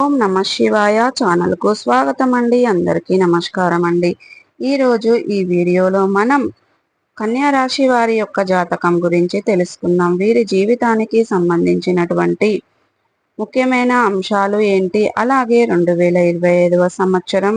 ఓం నమ శివాయ ఛానల్కు స్వాగతం అండి అందరికీ నమస్కారం అండి ఈరోజు ఈ వీడియోలో మనం కన్యా రాశి వారి యొక్క జాతకం గురించి తెలుసుకుందాం. వీరి జీవితానికి సంబంధించినటువంటి ముఖ్యమైన అంశాలు ఏంటి? అలాగే రెండు వేల ఇరవై ఐదవ సంవత్సరం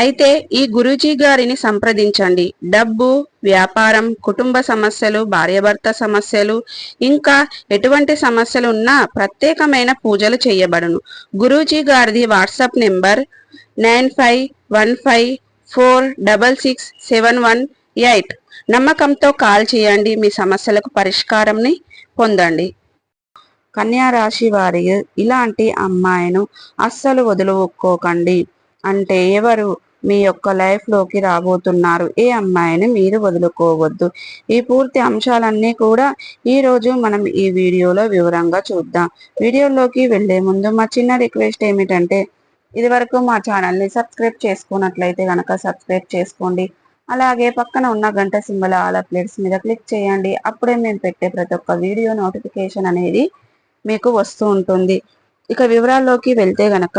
అయితే ఈ గురూజీ గారిని సంప్రదించండి. డబ్బు వ్యాపారం కుటుంబ సమస్యలు భార్యాభర్త సమస్యలు ఇంకా ఎటువంటి సమస్యలు ఉన్నా ప్రత్యేకమైన పూజలు చేయబడును. గురూజీ గారిది WhatsApp number nine five one five four double six seven one eight. నమ్మకంతో కాల్ చేయండి మీ సమస్యలకు పరిష్కారంని పొందండి. కన్యా రాశి వారి ఇలాంటి అమ్మాయిను అస్సలు వదులుకోకండి. అంటే ఎవరు మీ యొక్క లైఫ్లోకి రాబోతున్నారు? ఏ అమ్మాయిని మీరు వదులుకోవద్దు? ఈ పూర్తి అంశాలన్నీ కూడా ఈరోజు మనం ఈ వీడియోలో వివరంగా చూద్దాం. వీడియోలోకి వెళ్ళే ముందు మా చిన్న రిక్వెస్ట్ ఏమిటంటే ఇది వరకు మా ఛానల్ని సబ్స్క్రైబ్ చేసుకున్నట్లయితే కనుక సబ్స్క్రైబ్ చేసుకోండి. అలాగే పక్కన ఉన్న గంట సింబల్ ఆల్ ప్లేట్స్ మీద క్లిక్ చేయండి. అప్పుడే మేము పెట్టే ప్రతి ఒక్క వీడియో నోటిఫికేషన్ అనేది మీకు వస్తూ ఉంటుంది. ఇక వివరాల్లోకి వెళ్తే గనక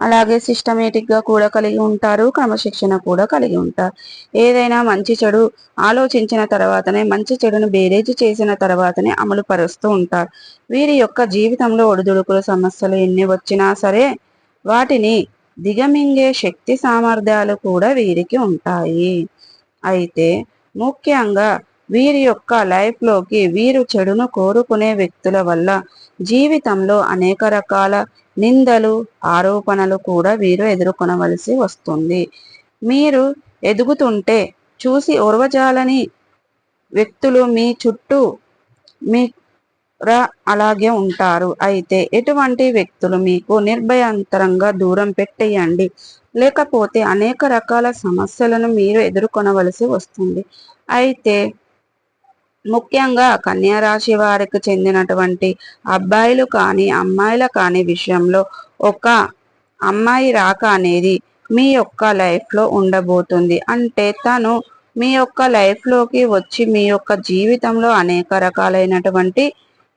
అలాగే సిస్టమేటిక్గా కూడా కలిగి ఉంటారు క్రమశిక్షణ కూడా కలిగి ఉంటారు. ఏదైనా మంచి చెడు ఆలోచించిన తర్వాతనే మంచి చెడును బేరేజ్ చేసిన తర్వాతనే అమలు పరుస్తూ ఉంటారు. వీరి యొక్క జీవితంలో ఒడిదుడుకుల సమస్యలు ఎన్ని వచ్చినా సరే వాటిని దిగమింగే శక్తి సామర్థ్యాలు కూడా వీరికి ఉంటాయి. అయితే ముఖ్యంగా వీరి యొక్క లైఫ్లోకి వీరు చెడును కోరుకునే వ్యక్తుల వల్ల జీవితంలో అనేక రకాల నిందలు ఆరోపణలు కూడా వీరు ఎదుర్కొనవలసి వస్తుంది. మీరు ఎదుగుతుంటే చూసి ఓర్వజాలని వ్యక్తులు మీ చుట్టూ మీ అలాగే ఉంటారు. అయితే ఎటువంటి వ్యక్తులు మీకు నిర్భయంతరంగా దూరం పెట్టేయండి. లేకపోతే అనేక రకాల సమస్యలను మీరు ఎదుర్కొనవలసి వస్తుంది. అయితే ముఖ్యంగా కన్యారాశి వారికి చెందినటువంటి అబ్బాయిలు కానీ అమ్మాయిల కానీ విషయంలో ఒక అమ్మాయి రాక అనేది మీ యొక్క లైఫ్లో ఉండబోతుంది. అంటే తను మీ యొక్క లైఫ్లోకి వచ్చి మీ యొక్క జీవితంలో అనేక రకాలైనటువంటి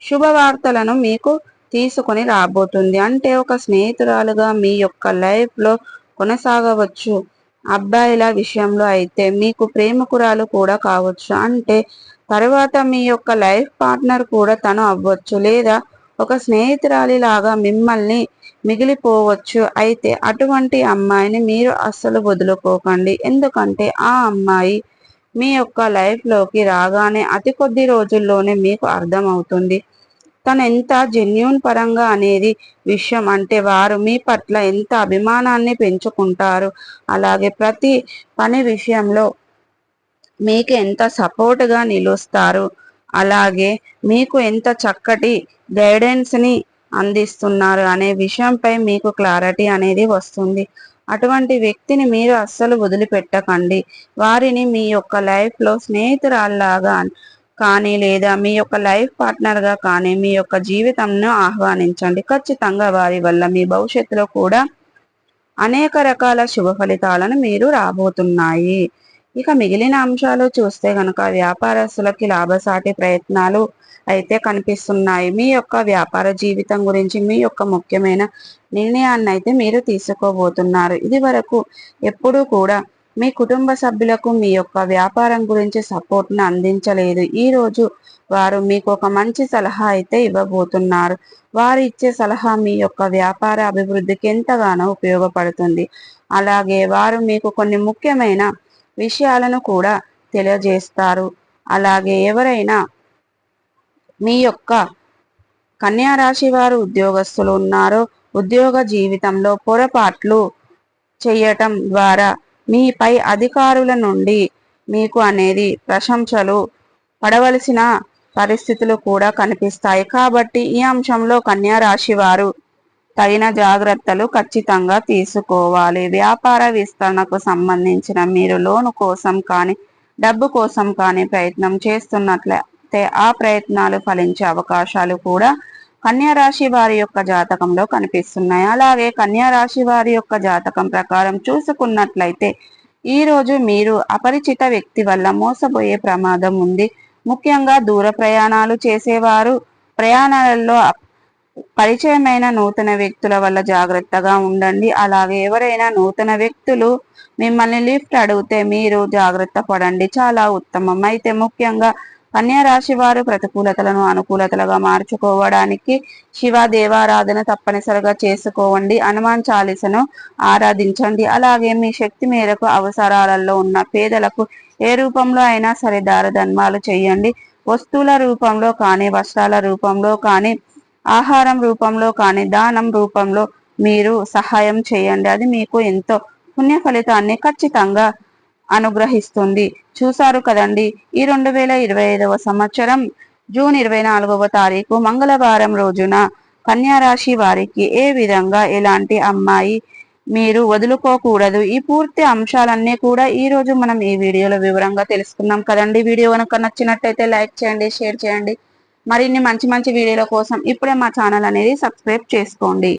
శుభవార్తలను మీకు తీసుకొని రాబోతుంది. అంటే ఒక స్నేహితురాలుగా మీ యొక్క లైఫ్లో కొనసాగవచ్చు. అబ్బాయిల విషయంలో అయితే మీకు ప్రేమకురాలు కూడా కావచ్చు. అంటే తర్వాత మీ యొక్క లైఫ్ పార్ట్నర్ కూడా తను అవ్వచ్చు. లేదా ఒక స్నేహితురాలి లాగా మిమ్మల్ని మిగిలిపోవచ్చు. అయితే అటువంటి అమ్మాయిని మీరు అస్సలు వదులుకోకండి. ఎందుకంటే ఆ అమ్మాయి మీ యొక్క లైఫ్లోకి రాగానే అతి కొద్ది రోజుల్లోనే మీకు అర్థమవుతుంది. తను ఎంత జెన్యున్ పరంగా అనేది విషయం అంటే వారు మీ పట్ల ఎంత అభిమానాన్ని పెంచుకుంటారు. అలాగే ప్రతి పని విషయంలో మీకు ఎంత సపోర్ట్గా నిలుస్తారు. అలాగే మీకు ఎంత చక్కటి గైడెన్స్ని అందిస్తున్నారు అనే విషయంపై మీకు క్లారిటీ అనేది వస్తుంది. అటువంటి వ్యక్తిని మీరు అస్సలు వదిలిపెట్టకండి. వారిని మీ యొక్క లైఫ్లో స్నేహితురాల్లాగా కానీ లేదా మీ యొక్క లైఫ్ పార్ట్నర్గా కానీ మీ యొక్క జీవితంను ఆహ్వానించండి. ఖచ్చితంగా వారి వల్ల మీ భవిష్యత్తులో కూడా అనేక రకాల శుభ ఫలితాలను మీరు రాబోతున్నాయి. ఇక మిగిలిన అంశాలు చూస్తే గనక వ్యాపారస్తులకి లాభసాటి ప్రయత్నాలు అయితే కనిపిస్తున్నాయి. మీ యొక్క వ్యాపార జీవితం గురించి మీ యొక్క ముఖ్యమైన నిర్ణయాన్ని అయితే మీరు తీసుకోబోతున్నారు. ఇది వరకు ఎప్పుడూ కూడా మీ కుటుంబ సభ్యులకు మీ యొక్క వ్యాపారం గురించి సపోర్ట్ను అందించలేదు. ఈరోజు వారు మీకు ఒక మంచి సలహా అయితే ఇవ్వబోతున్నారు. వారు ఇచ్చే సలహా మీ యొక్క వ్యాపార అభివృద్ధికి ఎంతగానో ఉపయోగపడుతుంది. అలాగే వారు మీకు కొన్ని ముఖ్యమైన విషయాలను కూడా తెలియజేస్తారు. అలాగే ఎవరైనా మీ యొక్క కన్యా రాశి వారు ఉద్యోగస్తులు ఉన్నారో ఉద్యోగ జీవితంలో పొరపాట్లు చేయటం ద్వారా మీపై అధికారుల నుండి మీకు అనేది ప్రశంసలు పడవలసిన పరిస్థితులు కూడా కనిపిస్తాయి. కాబట్టి ఈ అంశంలో కన్యా రాశి వారు తగిన జాగ్రత్తలు ఖచ్చితంగా తీసుకోవాలి. వ్యాపార విస్తరణకు సంబంధించిన మీరు లోను కోసం కానీ డబ్బు కోసం కానీ ప్రయత్నం చేస్తున్నట్లయితే ఆ ప్రయత్నాలు ఫలించే అవకాశాలు కూడా కన్యా రాశి వారి యొక్క జాతకంలో కనిపిస్తున్నాయి. అలాగే కన్యా రాశి వారి యొక్క జాతకం ప్రకారం చూసుకున్నట్లయితే ఈ రోజు మీరు అపరిచిత వ్యక్తి వల్ల మోసపోయే ప్రమాదం ఉంది. ముఖ్యంగా దూర ప్రయాణాలు చేసేవారు ప్రయాణాలలో పరిచయమైన నూతన వ్యక్తుల వల్ల జాగ్రత్తగా ఉండండి. అలాగే ఎవరైనా నూతన వ్యక్తులు మిమ్మల్ని లిఫ్ట్ అడిగితే మీరు జాగ్రత్త పడండి. చాలా ఉత్తమం. అయితే ముఖ్యంగా కన్యా రాశి వారు ప్రతికూలతలను అనుకూలతలుగా మార్చుకోవడానికి శివ దేవారాధన తప్పనిసరిగా చేసుకోవండి. హనుమాన్ చాలీసను ఆరాధించండి. అలాగే మీ శక్తి మేరకు అవసరాలలో ఉన్న పేదలకు ఏ రూపంలో అయినా సరే దారధన్మాలు చేయండి. వస్తువుల రూపంలో కానీ వస్త్రాల రూపంలో కానీ ఆహారం రూపంలో కానీ దానం రూపంలో మీరు సహాయం చేయండి. అది మీకు ఎంతో పుణ్య ఫలితాన్ని ఖచ్చితంగా అనుగ్రహిస్తుంది. చూసారు కదండి ఈ రెండు వేల ఇరవై ఐదవ సంవత్సరం జూన్ ఇరవై నాలుగవ తారీఖు మంగళవారం రోజున కన్యారాశి వారికి ఏ విధంగా ఎలాంటి అమ్మాయి మీరు వదులుకోకూడదు? ఈ పూర్తి అంశాలన్నీ కూడా ఈ రోజు మనం ఈ వీడియోలో వివరంగా తెలుసుకున్నాం కదండి. వీడియో కనుక నచ్చినట్టయితే లైక్ చేయండి షేర్ చేయండి. మరిన్ని మంచి మంచి వీడియోల కోసం ఇప్పుడే మా ఛానల్ అనేది సబ్స్క్రైబ్ చేసుకోండి.